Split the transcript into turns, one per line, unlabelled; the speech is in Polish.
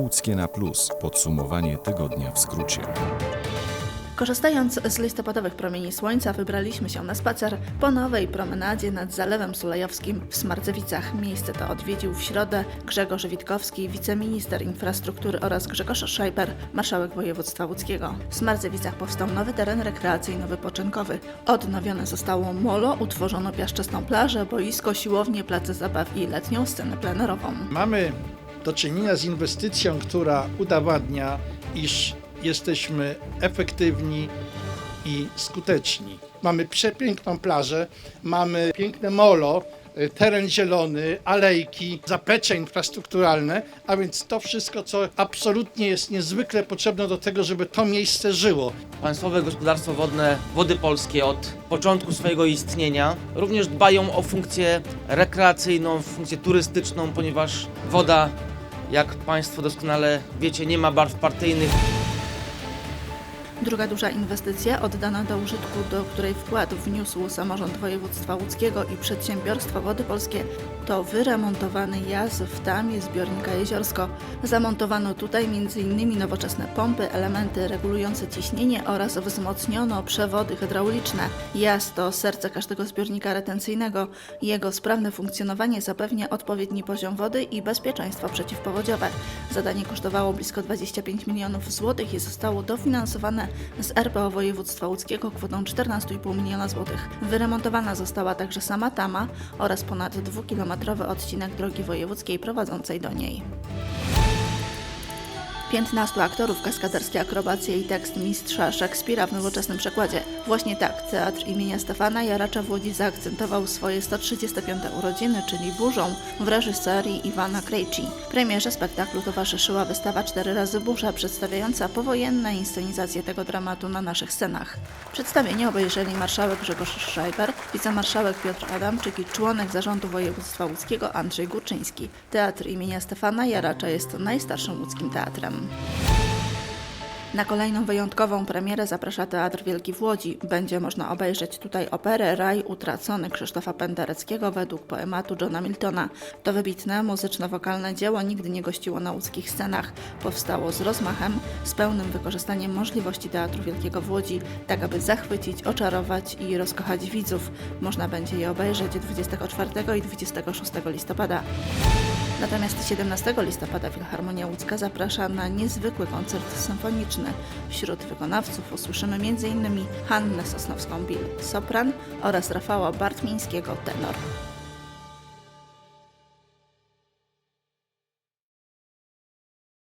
Łódzkie na Plus. Podsumowanie tygodnia w skrócie.
Korzystając z listopadowych promieni słońca, wybraliśmy się na spacer po nowej promenadzie nad Zalewem Sulejowskim w Smarcewicach. Miejsce to odwiedził w środę Grzegorz Witkowski, wiceminister infrastruktury oraz Grzegorz Szajber, marszałek województwa łódzkiego. W Smarcewicach powstał nowy teren rekreacyjno-wypoczynkowy. Odnowione zostało molo, utworzono piaszczystą plażę, boisko, siłownię, place zabaw i letnią scenę plenerową.
Mamy do czynienia z inwestycją, która udowadnia, iż jesteśmy efektywni i skuteczni. Mamy przepiękną plażę, mamy piękne molo, teren zielony, alejki, zaplecze infrastrukturalne, a więc to wszystko, co absolutnie jest niezwykle potrzebne do tego, żeby to miejsce żyło.
Państwowe Gospodarstwo Wodne Wody Polskie od początku swojego istnienia również dbają o funkcję rekreacyjną, funkcję turystyczną, ponieważ woda, jak Państwo doskonale wiecie, nie ma barw partyjnych.
Druga duża inwestycja oddana do użytku, do której wkład wniósł samorząd województwa łódzkiego i przedsiębiorstwo Wody Polskie, to wyremontowany jaz w tamie zbiornika Jeziorsko. Zamontowano tutaj m.in. nowoczesne pompy, elementy regulujące ciśnienie oraz wzmocniono przewody hydrauliczne. Jaz to serce każdego zbiornika retencyjnego. Jego sprawne funkcjonowanie zapewnia odpowiedni poziom wody i bezpieczeństwo przeciwpowodziowe. Zadanie kosztowało blisko 25 milionów złotych i zostało dofinansowane z RPO województwa łódzkiego kwotą 14,5 miliona złotych. Wyremontowana została także sama tama oraz ponad dwukilometrowy odcinek drogi wojewódzkiej prowadzącej do niej. 15 aktorów, kaskaderskie akrobacje i tekst mistrza Szekspira w nowoczesnym przekładzie. Właśnie tak Teatr imienia Stefana Jaracza w Łodzi zaakcentował swoje 135 urodziny, czyli burzą w reżyserii Iwana Krejci. Premierze spektaklu towarzyszyła wystawa Cztery razy burza, przedstawiająca powojenne inscenizacje tego dramatu na naszych scenach. Przedstawienie obejrzeli marszałek Grzegorz Schreiber, wicemarszałek Piotr Adamczyk i członek zarządu województwa łódzkiego Andrzej Górczyński. Teatr imienia Stefana Jaracza jest najstarszym łódzkim teatrem. Na kolejną wyjątkową premierę zaprasza Teatr Wielki w Łodzi. Będzie można obejrzeć tutaj operę Raj Utracony Krzysztofa Pendereckiego według poematu Johna Miltona. To wybitne muzyczno-wokalne dzieło nigdy nie gościło na łódzkich scenach. Powstało z rozmachem, z pełnym wykorzystaniem możliwości Teatru Wielkiego w Łodzi, tak aby zachwycić, oczarować i rozkochać widzów. Można będzie je obejrzeć 24 i 26 listopada. Natomiast 17 listopada Filharmonia Łódzka zaprasza na niezwykły koncert symfoniczny. Wśród wykonawców usłyszymy m.in. Hannę Sosnowską-Bill, sopran oraz Rafała Bartmińskiego, tenor.